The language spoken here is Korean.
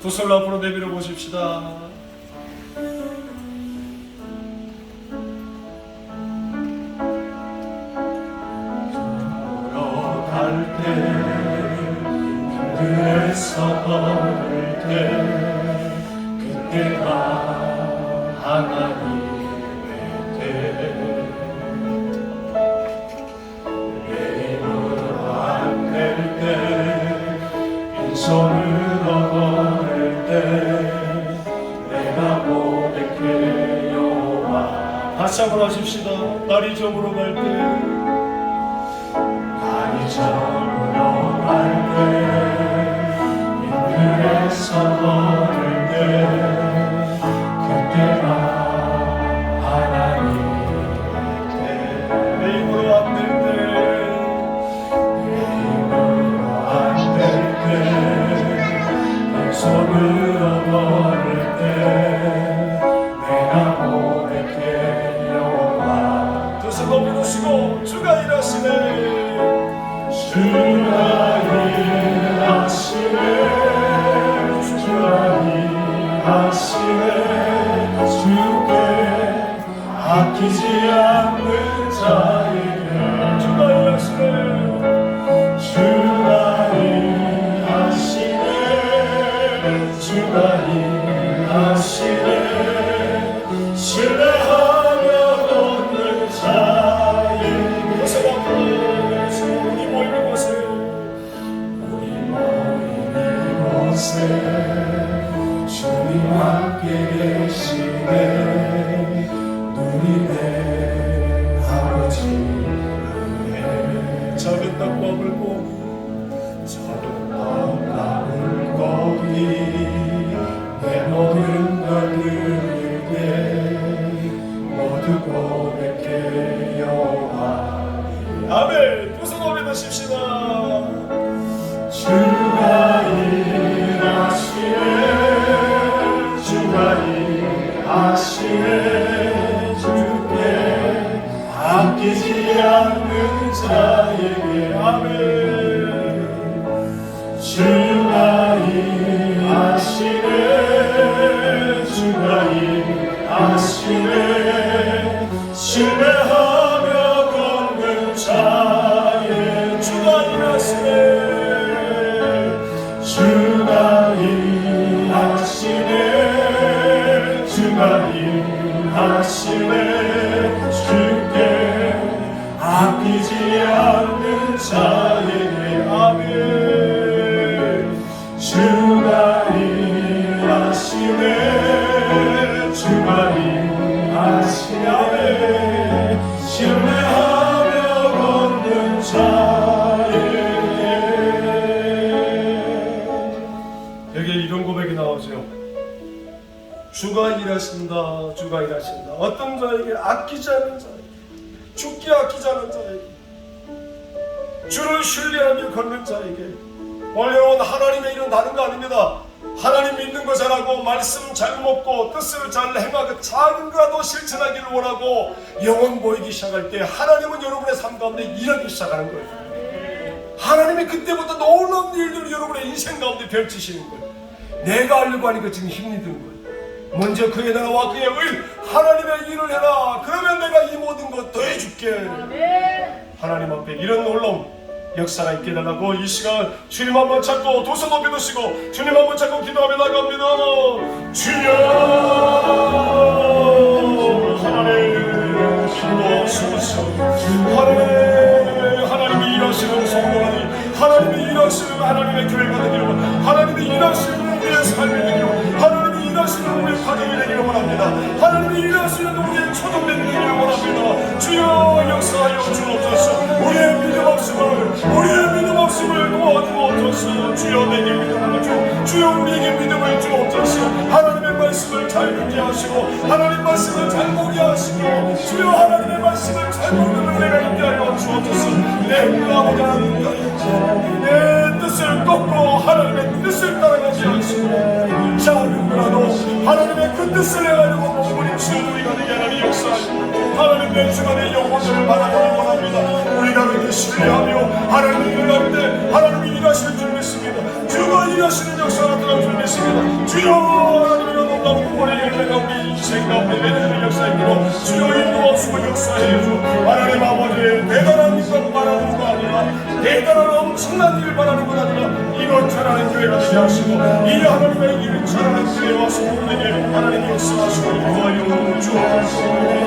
두 손을 앞으로 내밀어 보십시다. 그때가 하나님 때 내가 고백해 여호와 다시 한번 하십시다. 날이 저물어 갈때. 날이 저물어 곳에 주님 함께 계시네. 누리네 아버지 은혜 작은 떡과 물고기 작은 자에게 아멘. 신뢰하 자에게 아멘. 주가 일하시네 나오죠. 주가 일하신다 주가 일하신다. 어떤 자에게 아끼지 않은 자에게 죽게 아끼지 않은 자에게 주를 신뢰하며 걷는 자에게 오늘 여러분 하나님의 일은 다른 거 아닙니다. 하나님 믿는 거 잘하고 말씀 잘 먹고 뜻을 잘 행하고 작은 거라도 실천하기를 원하고 영원 보이기 시작할 때 하나님은 여러분의 삶 가운데 일하기 시작하는 거예요. 하나님이 그때부터 놀라운 일들을 여러분의 인생 가운데 펼치시는 거예요. 내가 하려고 하니까 지금 힘이 드는 거예요. 먼저 그의 나라와 그의 의 하나님의 일을 해라. 그러면 내가 이 모든 것 더해줄게. 하나님 앞에 이런 놀라운 역사가 있게 달라고 이 시간 주님 한 번 찾고 두손 높이 드시고 주님 한 번 찾고 기도하며 나갑니다. 주여! 하나님 기도하소서 하나님 하나님이 일하시는 성도라니 하나님이 일하시는 하나님의 교회가 되기를 원 하나님이 일하시는 우리의 삶이 되기를 원 하나님이 일하시는 우리의 가정이 되기를 원합니다. 하나님이 일하시는 우리의 초동된 되기를 원합니다 주여 역사하여 주옵소서. 우리의 믿음 없음을 우리의 믿음 없음을 도와주옵소서. 주여 내게 믿음을 주 주여 우리에게 믿음을 주옵소서. 하나님의 말씀을 잘 듣게 하시고 하나님 말씀을 잘 보게 하시고 주여 하나님의 말씀을 잘 보는 은혜가 있게 하여 주옵소서. 내 하는 내 뜻을 꺾고 하나님의 뜻을 따라가게 하시고 작은 거라도 하나님의 그 뜻을 해가지고 몸부림치는 우리가 되게 하나님 역사하시고 하나님 내 주간의 영혼을 바라보기 원합니다. 우리가 그렇게 신뢰하며 하나님을 일할 때 하나님이 일하시는 줄 믿습니다. 주가 일하시는 역사가 들어갈 줄 믿습니다. 주여 하나님 이런 놀라운 구원의 열매가 우리 인생 가운데 내리는 역사이므로 주여 인도하시고 역사해 주 하나님 아버지의 대단한 것 바라는 거 아니라 대단한 엄청난 일 바라는 것 아니라 이런 잘하는 교회가 되게 하시고 이 하나님의 이런 잘하는 교회와 성도들에게 하나님 역사하시고 인도하여 주옵소서